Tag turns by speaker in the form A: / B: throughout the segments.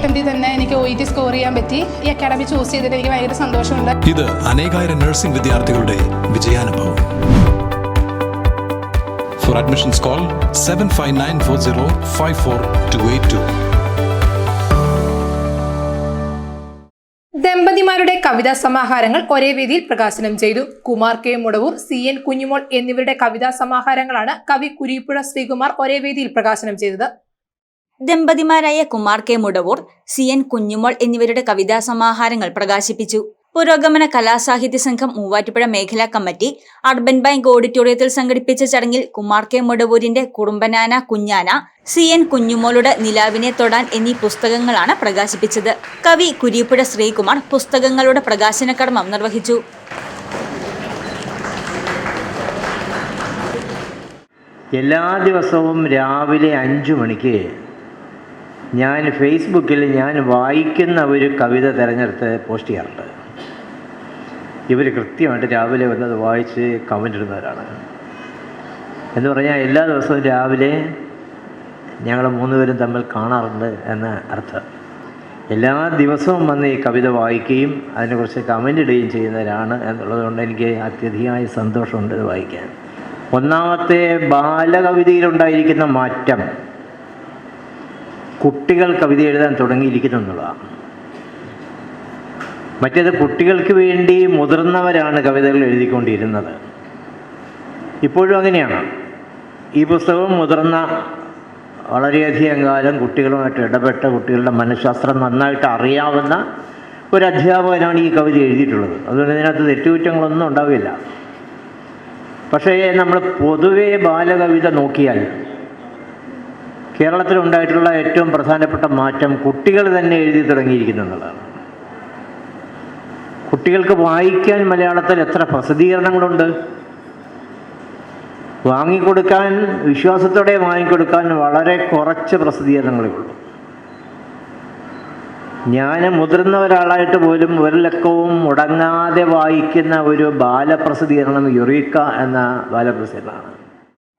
A: അറ്റംപ്റ്റിൽ തന്നെ എനിക്ക് O E T score ചെയ്യാൻ പറ്റി. ഈ അക്കാഡമി ചൂസ് ചെയ്തിട്ട് എനിക്ക് ഭയങ്കര സന്തോഷമുണ്ട്.
B: ഇത് അനേകായിരം നഴ്സിംഗ് വിദ്യാർത്ഥികളുടെ വിജയാനുഭവം. For admissions call seven five nine four zero five four two eight two
C: ദമ്പതിമാരുടെ കവിതാ സമാഹാരങ്ങൾ ഒരേ വേദിയിൽ പ്രകാശനം ചെയ്തു. Kumar K Mudavoor C N Kunjumol എന്നിവരുടെ കവിതാ സമാഹാരങ്ങളാണ് കവി കുരിപ്പുഴ ശ്രീകുമാർ ഒരേ വേദിയിൽ പ്രകാശനം ചെയ്തത്.
D: ദമ്പതിമാരായ Kumar K Mudavoor C N Kunjumol എന്നിവരുടെ കവിതാ സമാഹാരങ്ങൾ പ്രകാശിപ്പിച്ചു. പുരോഗമന കലാസാഹിത്യ സംഘം മൂവാറ്റുപുഴ മേഖലാ കമ്മിറ്റി അർബൻ ബാങ്ക് ഓഡിറ്റോറിയത്തിൽ സംഘടിപ്പിച്ച ചടങ്ങിൽ കുമാർ കെ മുടവൂരിന്റെ കുറുമ്പനാന കുഞ്ഞാന സി എൻ കുഞ്ഞുമോളുടെ നിലാവിനെ തൊടാൻ എന്നീ പുസ്തകങ്ങളാണ് പ്രകാശിപ്പിച്ചത്. കവി കുരിപ്പുഴ ശ്രീകുമാർ പുസ്തകങ്ങളുടെ പ്രകാശന കർമ്മം നിർവഹിച്ചു.
E: എല്ലാ ദിവസവും രാവിലെ അഞ്ചു മണിക്ക് ഞാൻ ഫേസ്ബുക്കിൽ ഞാൻ വായിക്കുന്ന ഒരു കവിത തിരഞ്ഞെടുത്ത് പോസ്റ്റ് ചെയ്യാറുണ്ട്. ഇവർ കൃത്യമായിട്ട് രാവിലെ വന്നത് വായിച്ച് കമന്റ് ഇടുന്നവരാണ്. എന്ന് പറഞ്ഞാൽ എല്ലാ ദിവസവും രാവിലെ ഞങ്ങൾ മൂന്നുപേരും തമ്മിൽ കാണാറുണ്ട് എന്ന അർത്ഥം. എല്ലാ ദിവസവും വന്ന് ഈ കവിത വായിക്കുകയും അതിനെക്കുറിച്ച് കമന്റ് ഇടുകയും ചെയ്യുന്നവരാണ് എന്നുള്ളത് കൊണ്ട് എനിക്ക് അത്യധികമായ സന്തോഷമുണ്ട് ഇത് വായിക്കാൻ. ഒന്നാമത്തെ ബാലകവിതയിലുണ്ടായിരിക്കുന്ന മാറ്റം. കുട്ടികൾ കവിത എഴുതാൻ തുടങ്ങിയിരിക്കുന്നു എന്നുള്ളതാണ് മറ്റേത് കുട്ടികൾക്ക് വേണ്ടി മുതിർന്നവരാണ് കവിതകൾ എഴുതിക്കൊണ്ടിരുന്നത്. ഇപ്പോഴും അങ്ങനെയാണ്. ഈ പുസ്തകം മുതിർന്ന വളരെയധികം കാലം കുട്ടികളുമായിട്ട് ഇടപെട്ട കുട്ടികളുടെ മനഃശാസ്ത്രം നന്നായിട്ട് അറിയാവുന്ന ഒരു അധ്യാപകനാണ് ഈ കവിത എഴുതിയിട്ടുള്ളത്. അതുകൊണ്ട് ഇതിനകത്ത് തെറ്റുകുറ്റങ്ങളൊന്നും ഉണ്ടാവില്ല. പക്ഷേ നമ്മൾ പൊതുവേ ബാലകവിത നോക്കിയാൽ കേരളത്തിലുണ്ടായിട്ടുള്ള ഏറ്റവും പ്രധാനപ്പെട്ട മാറ്റം കുട്ടികൾ തന്നെ എഴുതി തുടങ്ങിയിരിക്കുന്നു എന്നുള്ളതാണ്. കുട്ടികൾക്ക് വായിക്കാൻ മലയാളത്തിൽ എത്ര പ്രസിദ്ധീകരണങ്ങളുണ്ട്? വാങ്ങിക്കൊടുക്കാൻ വിശ്വാസത്തോടെ വാങ്ങിക്കൊടുക്കാൻ വളരെ കുറച്ച് പ്രസിദ്ധീകരണങ്ങളേ ഉള്ളൂ. ഞാൻ മുതിർന്ന ഒരാളായിട്ട് പോലും ഒരു ലക്കവും മുടങ്ങാതെ വായിക്കുന്ന ഒരു ബാലപ്രസിദ്ധീകരണം യുറീക്ക എന്ന ബാലപ്രസിദ്ധീകരണമാണ്.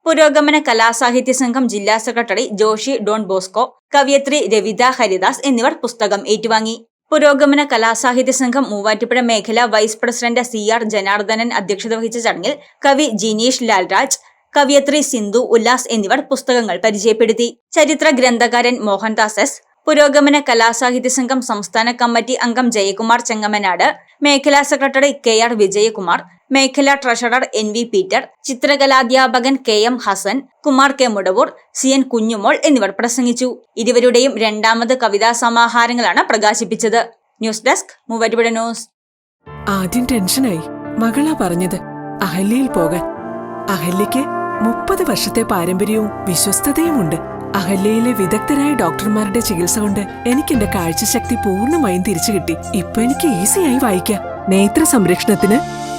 D: പുരോഗമന കലാസാഹിത്യ സംഘം ജില്ലാ സെക്രട്ടറി ജോഷി ഡോൺ ബോസ്കോ കവിയത്രി രവിത ഹരിദാസ് എന്നിവർ പുസ്തകം ഏറ്റുവാങ്ങി. പുരോഗമന കലാസാഹിത്യ സംഘം മൂവാറ്റുപുഴ മേഖല vice president C R Janardhanan അധ്യക്ഷത വഹിച്ച ചടങ്ങിൽ കവി ജിനീഷ് ലാൽരാജ് കവിയത്രി സിന്ധു ഉല്ലാസ് എന്നിവർ പുസ്തകങ്ങൾ പരിചയപ്പെടുത്തി. ചരിത്ര ഗ്രന്ഥകാരൻ മോഹൻദാസ് എസ് പുരോഗമന കലാസാഹിത്യ സംഘം സംസ്ഥാന കമ്മിറ്റി അംഗം ജയകുമാർ ചെങ്ങമനാട് മേഖലാ സെക്രട്ടറി കെ ആർ വിജയകുമാർ മേഖലാ treasurer N V Peter ചിത്രകലാധ്യാപകൻ K M Hasan Kumar K Mudavoor C N Kunjumol എന്നിവർ പ്രസംഗിച്ചു. ഇരുവരുടെയും രണ്ടാമത് കവിതാ സമാഹാരങ്ങളാണ് പ്രകാശിപ്പിച്ചത്. News desk news.
F: ആദ്യം ടെൻഷനായി. മകളാ പറഞ്ഞത് അഹല്യയിൽ പോകാൻ. അഹല്യയ്ക്ക് മുപ്പത് വർഷത്തെ പാരമ്പര്യവും വിശ്വസ്തതയുമുണ്ട്. അഹല്യയിലെ വിദഗ്ധരായ ഡോക്ടർമാരുടെ ചികിത്സ കൊണ്ട് എനിക്ക് എന്റെ കാഴ്ചശക്തി പൂർണമായും തിരിച്ചു കിട്ടി ഇപ്പൊ എനിക്ക് ഈസിയായി വായിക്കാം. നേത്ര സംരക്ഷണത്തിന്